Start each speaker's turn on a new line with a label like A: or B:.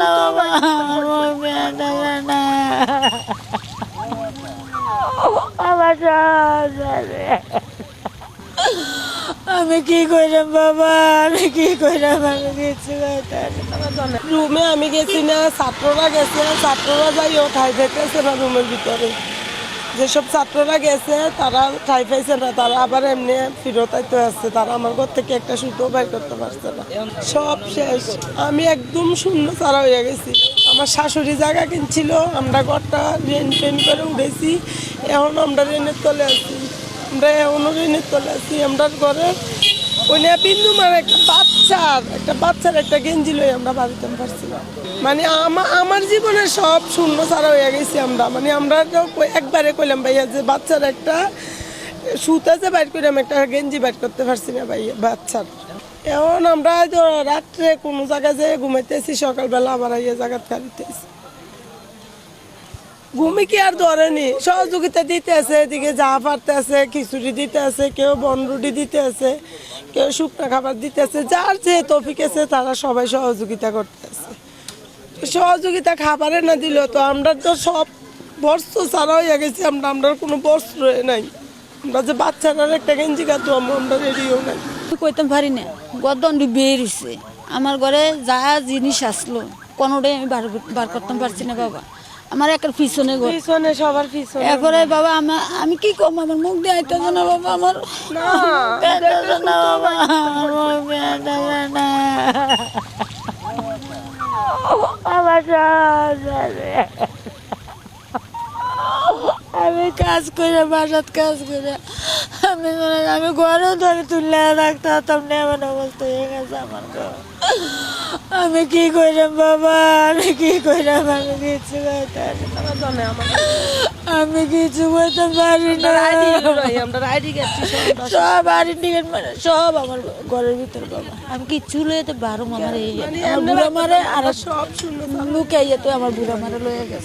A: না বাবা। আমার বিয়া দেবে না আমার আমি কি করলাম বাবা? আমি কি করলাম? আমি না।
B: রুমে আমি গেছি না ছাত্ররা গেছে ছাত্ররা যাইও ঠাই পাইতেছে না রুমের ভিতরে। যেসব ছাত্ররা গেছে, তারা ঠাই পাইছে না, তারা আবার এমনি ফিরত আইতে আসছে। তারা আমার ঘর থেকে একটা সুতো বের করতে পারছে না। সব শেষ। আমি একদম শূন্য ছাড়া হয়ে গেছি। আমার শাশুড়ি জায়গা কিনছিল, আমরা ঘরটা রেন টেন করে উঠেছি। এখন আমরা রেনের তলে আছি। আমরা এখনও রেনের তলে আছি। আমরা ঘরে ওই বিন্দু মানে একটা বাচ্চার একটা বাচ্চার একটা গেঞ্জি লই আমরা বাড়িতে পারছিলাম। মানে আমা- আমার জীবনে সব শূন্য ছাড়া হয়ে গেছি আমরা। মানে আমরা একবারে কইলাম ভাইয়া যে বাচ্চার একটা সুতা যে বাইর করে আমি একটা গেঞ্জি বাইর করতে পারছি না ভাইয়া, বাচ্চার। এখন আমরা রাত্রে কোনো জায়গায় যেয়ে ঘুমাইতেছি, সকালবেলা আবার এই জায়গায় ফেরিতেছি ঘুমি কি আর ধরেনি? সহযোগিতা দিতে আছে, এদিকে যা পারতে আছে, খিচুড়ি দিতে আছে, কেউ বনরুটি দিতে আছে। কেউ শুকনা খাবার দিতেছে যার যে তফিক আছে তারা সবাই সহযোগিতা করতেছে। সহযোগিতা খাবারে না দিলেও তো আমরা তো সব বস্ত্র ছাড়া হয়ে গেছি আমরা আমরা কোনো বস্ত্র নাই। আমরা যে বাচ্চারা একটা গেঞ্জি কাতো আমরা রেডিও নাই।
A: কইতাম পারি না গদন্ড বেরিয়েছে আমার ঘরে যা জিনিস আসলো কোনোটাই আমি বার বার করতাম পারছি না বাবা। আমার একটা পিছনে
B: পিছনে সবার পিছনে
A: এরপরে বাবা আমার আমি কি কম আমার মুখ দিয়ে আইতেছে না বাবা আমার
B: না
A: বাবা। আমার না আমার আমি কাজ করে বাসাত কাজ করে। আমি আমি ঘরেও ধরে তুললে রাখতে হতাম না এমন অবস্থা হয়ে গেছে আমার ঘর। আমি কি কইলাম বাবা? আমি কি কইলাম আমি কিছু করতে
B: আমার
A: আমি কিছু বলতে পারি না। সব আর টিকিট মানে সব আমার ঘরের ভিতরে বাবা। আমি কিচ্ছু তো বারো মামারে আমার বুড়া মারে আর
B: সব শূন্য
A: লুকাইয়া তো আমার বুড়া মারে লয়ে গেছে।